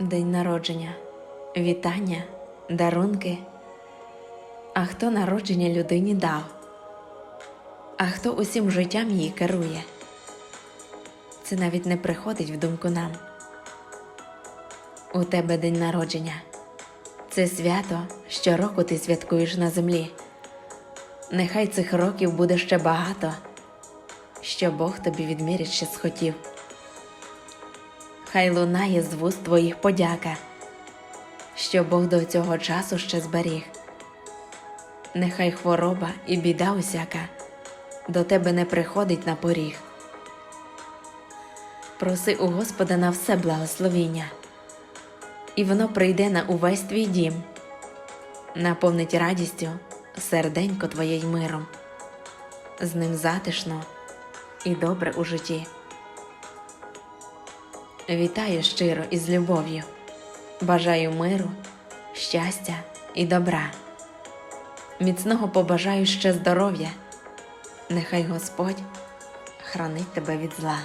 День народження, вітання, дарунки. А хто народження людині дав? А хто усім життям її керує? Це навіть не приходить в думку нам. У тебе день народження. Це свято щороку ти святкуєш на землі. Нехай цих років буде ще багато, що Бог тобі відмірять ще схотів. Хай лунає з вуст твоїх подяка, що Бог до цього часу ще зберіг. Нехай хвороба і біда усяка до тебе не приходить на поріг. Проси у Господа на все благословіння, і воно прийде на увесь твій дім, наповнить радістю серденько твоє й миром, з ним затишно і добре у житті. Вітаю щиро і з любов'ю. Бажаю миру, щастя і добра. Міцного побажаю ще здоров'я. Нехай Господь хранить тебе від зла.